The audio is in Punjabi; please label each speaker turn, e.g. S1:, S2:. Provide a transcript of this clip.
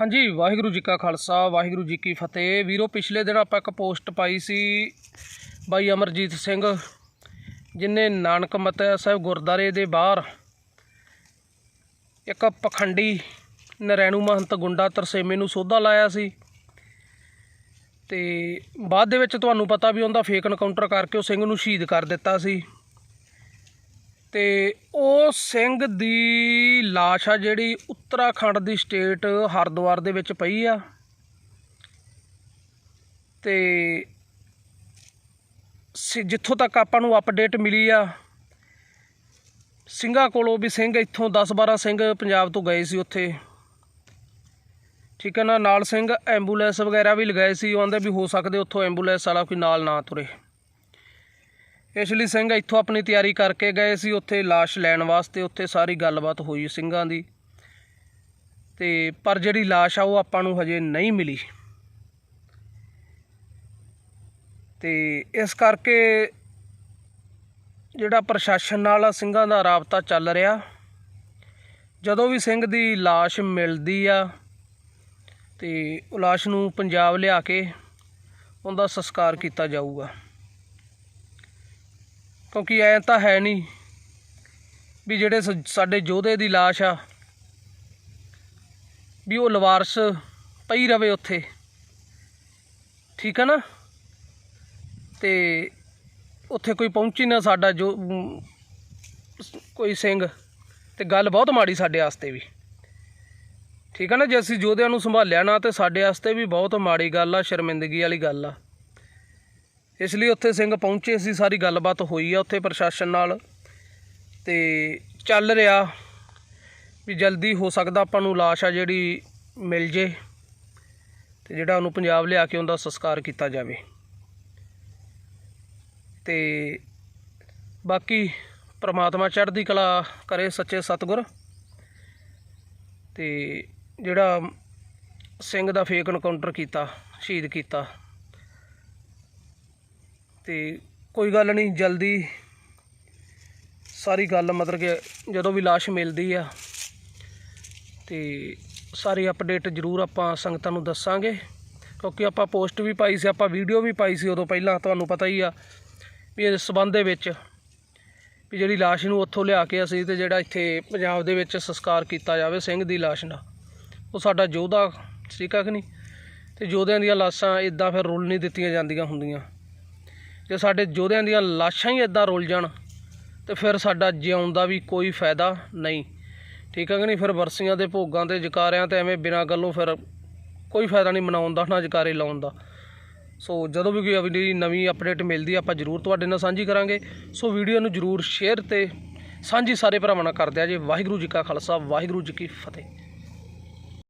S1: ਹਾਂਜੀ, ਵਾਹਿਗੁਰੂ ਜੀ ਕਾ ਖਾਲਸਾ, ਵਾਹਿਗੁਰੂ ਜੀ ਕੀ ਫਤਿਹ। ਵੀਰੋ, ਪਿਛਲੇ ਦਿਨ ਆਪਾਂ ਇੱਕ ਪੋਸਟ ਪਾਈ ਸੀ ਬਾਈ ਅਮਰਜੀਤ ਸਿੰਘ, ਜਿਨੇ ਨਾਨਕ ਮਤਾ ਸਾਹਿਬ ਗੁਰਦਾਰੇ ਦੇ ਬਾਹਰ ਇੱਕ ਪਖੰਡੀ ਨਰੈਣੂ ਮਹੰਤ ਗੁੰਡਾ ਤਰਸੇਮੇ ਨੂੰ ਸੋਧਾ ਲਾਇਆ ਸੀ। ਤੇ ਬਾਅਦ ਦੇ ਵਿੱਚ ਤੁਹਾਨੂੰ ਪਤਾ ਵੀ ਉਹਦਾ ਫੇਕ ਐਨਕਾਊਂਟਰ ਕਰਕੇ ਉਹ ਸਿੰਘ ਨੂੰ ਸ਼ਹੀਦ ਕਰ ਦਿੱਤਾ ਸੀ। ਤੇ ਉਹ ਸਿੰਘ ਦੀ ਲਾਸ਼ ਆ ਜਿਹੜੀ ਉੱਤਰਾਖੰਡ ਦੀ ਸਟੇਟ ਹਰਿਦੁਆਰ ਦੇ ਵਿੱਚ ਪਈ ਆ। ਤੇ ਸ- ਜਿੱਥੋਂ ਤੱਕ ਆਪਾਂ ਨੂੰ ਅਪਡੇਟ ਮਿਲੀ ਆ, ਸਿੰਘਾਂ ਕੋਲੋਂ ਵੀ ਸਿੰਘ ਇੱਥੋਂ 10-12 ਸਿੰਘ ਪੰਜਾਬ ਤੋਂ ਗਏ ਸੀ ਉੱਥੇ। ਠੀਕ ਹੈ ਨਾ, ਨਾਲ ਸਿੰਘ ਐਂਬੂਲੈਂਸ ਵਗੈਰਾ ਵੀ ਲਗਾਏ ਸੀ, ਉਹ ਆਂਦੇ ਵੀ ਹੋ ਸਕਦੇ ਉੱਥੋਂ ਐਂਬੂਲੈਂਸ ਵਾਲਾ ਕੋਈ ਨਾਲ ਨਾ ਤੁਰੇ। ਇਸ ਸਿੰਘ ਇੱਥੋਂ ਆਪਣੀ ਤਿਆਰੀ ਕਰਕੇ ਗਏ ਸੀ, ਉੱਥੇ ਲਾਸ਼ ਲੈਣ ਵਾਸਤੇ, ਉੱਥੇ ਸਾਰੀ ਗੱਲਬਾਤ ਹੋਈ ਸਿੰਘਾਂ ਦੀ। ਤੇ ਪਰ ਜਿਹੜੀ ਲਾਸ਼ ਆ, ਉਹ ਆਪਾਂ ਨੂੰ ਹਜੇ ਨਹੀਂ ਮਿਲੀ। ਤੇ ਇਸ ਕਰਕੇ ਜਿਹੜਾ ਪ੍ਰਸ਼ਾਸਨ ਨਾਲ ਸਿੰਘਾਂ ਦਾ ਰਾਬਤਾ ਚੱਲ ਰਿਹਾ, ਜਦੋਂ ਵੀ ਸਿੰਘ ਦੀ ਲਾਸ਼ ਮਿਲਦੀ ਆ, ਤੇ ਉਹ ਲਾਸ਼ ਨੂੰ ਪੰਜਾਬ ਲਿਆ ਕੇ ਉਹਦਾ ਸੰਸਕਾਰ ਕੀਤਾ ਜਾਊਗਾ। ਕਿਉਂਕਿ ਐ ਤਾਂ ਹੈ ਨਹੀਂ ਵੀ ਜਿਹੜੇ ਸ- ਸਾਡੇ ਯੋਧੇ ਦੀ ਲਾਸ਼ ਆ, ਵੀ ਉਹ ਲਵਾਰਸ ਪਈ ਰਵੇ ਉੱਥੇ। ਠੀਕ ਹੈ ਨਾ? ਤੇ ਉੱਥੇ ਕੋਈ ਪਹੁੰਚੀ ਨਾ ਸਾਡਾ ਜੋ ਕੋਈ ਸਿੰਘ, ਤੇ ਗੱਲ ਬਹੁਤ ਮਾੜੀ ਸਾਡੇ ਵਾਸਤੇ ਵੀ। ਠੀਕ ਹੈ ਨਾ? ਜੇ ਅਸੀਂ ਯੋਧਿਆਂ ਨੂੰ ਸੰਭਾਲਿਆ ਨਾ, ਤੇ ਸਾਡੇ ਵਾਸਤੇ ਵੀ ਬਹੁਤ ਮਾੜੀ ਗੱਲ ਆ, ਸ਼ਰਮਿੰਦਗੀ ਵਾਲੀ ਗੱਲ ਆ। ਇਸ ਲਈ ਉੱਥੇ ਸਿੰਘ ਪਹੁੰਚੇ ਸੀ, ਸਾਰੀ ਗੱਲਬਾਤ ਹੋਈ ਆ ਉੱਥੇ ਪ੍ਰਸ਼ਾਸਨ ਨਾਲ। ਤੇ ਚੱਲ ਰਿਹਾ ਵੀ ਜਲਦੀ ਹੋ ਸਕਦਾ ਆਪਾਂ ਨੂੰ ਲਾਸ਼ ਆ ਜਿਹੜੀ ਮਿਲ ਜੇ ਤੇ ਜਿਹੜਾ ਉਹਨੂੰ ਪੰਜਾਬ ਲਿਆ ਕੇ ਉਹਦਾ ਸੰਸਕਾਰ ਕੀਤਾ ਜਾਵੇ। ਤੇ ਬਾਕੀ ਪ੍ਰਮਾਤਮਾ ਚੜ੍ਹਦੀ ਕਲਾ ਕਰੇ ਸੱਚੇ ਸਤਿਗੁਰ। ਤੇ ਜਿਹੜਾ ਸਿੰਘ ਦਾ ਫੇਕ ਐਨਕਾਊਂਟਰ ਕੀਤਾ, ਸ਼ਹੀਦ ਕੀਤਾ ਤੇ ਕੋਈ ਗੱਲ ਨਹੀਂ, ਜਲਦੀ ਸਾਰੀ ਗੱਲ ਮਤਲਬ ਕਿ ਜਦੋਂ ਵੀ ਲਾਸ਼ ਮਿਲਦੀ ਆ ਤੇ ਸਾਰੀ ਅਪਡੇਟ ਜ਼ਰੂਰ ਆਪਾਂ ਸੰਗਤਾਂ ਨੂੰ ਦੱਸਾਂਗੇ। ਕਿਉਂਕਿ ਆਪਾਂ ਪੋਸਟ ਵੀ ਪਾਈ ਸੀ, ਆਪਾਂ ਵੀਡੀਓ ਵੀ ਪਾਈ ਸੀ ਉਦੋਂ ਪਹਿਲਾਂ, ਤੁਹਾਨੂੰ ਪਤਾ ਹੀ ਆ ਵੀ ਇਸ ਸਬੰਧ ਦੇ ਵਿੱਚ ਵੀ ਜਿਹੜੀ ਲਾਸ਼ ਨੂੰ ਉੱਥੋਂ ਲਿਆ ਕੇ ਅਸੀਂ ਤੇ ਜਿਹੜਾ ਇੱਥੇ ਪੰਜਾਬ ਦੇ ਵਿੱਚ ਸੰਸਕਾਰ ਕੀਤਾ ਜਾਵੇ ਸਿੰਘ ਦੀ ਲਾਸ਼ ਦਾ ਉਹ ਸਾਡਾ ਯੋਧਾ ਠੀਕ ਆ ਕਿ ਨਹੀਂ? ਤੇ ਯੋਧਿਆਂ ਦੀਆਂ ਲਾਸ਼ਾਂ ਇਦਾਂ ਫਿਰ ਰੁਲ ਨਹੀਂ ਦਿੱਤੀਆਂ ਜਾਂਦੀਆਂ ਹੁੰਦੀਆਂ। ਜੇ ਸਾਡੇ ਯੋਧਿਆਂ ਦੀਆਂ ਲਾਸ਼ਾਂ ਹੀ ਇਦਾਂ ਰੁਲ ਜਾਣ ਤੇ ਫਿਰ ਸਾਡਾ ਜਿਉਣ ਦਾ ਵੀ ਕੋਈ ਫਾਇਦਾ ਨਹੀਂ। ਠੀਕ ਹੈ ਕਿ ਨਹੀਂ? ਫਿਰ ਵਰਸੀਆਂ ਦੇ ਭੋਗਾਂ ਤੇ ਜਕਾਰਿਆਂ ਤੇ ਐਵੇਂ ਬਿਨਾਂ ਗੱਲੋਂ ਫਿਰ ਕੋਈ ਫਾਇਦਾ ਨਹੀਂ ਮਨਾਉਣ ਦਾ ਨਾ ਜਕਾਰੇ ਲਾਉਣ ਦਾ। ਸੋ ਜਦੋਂ ਵੀ ਕੋਈ ਅਗਲੀ ਨਵੀਂ ਅਪਡੇਟ ਮਿਲਦੀ ਆਪਾਂ ਜ਼ਰੂਰ ਤੁਹਾਡੇ ਨਾਲ ਸਾਂਝੀ ਕਰਾਂਗੇ। ਸੋ ਵੀਡੀਓ ਨੂੰ ਜ਼ਰੂਰ ਸ਼ੇਅਰ ਤੇ ਸਾਂਝੀ ਸਾਰੇ ਭਰਾਵਾਂ ਨਾਲ ਕਰਦੇ ਆ ਜੇ। ਵਾਹਿਗੁਰੂ ਜੀ ਕਾ ਖਾਲਸਾ, ਵਾਹਿਗੁਰੂ ਜੀ ਕੀ ਫਤਿਹ।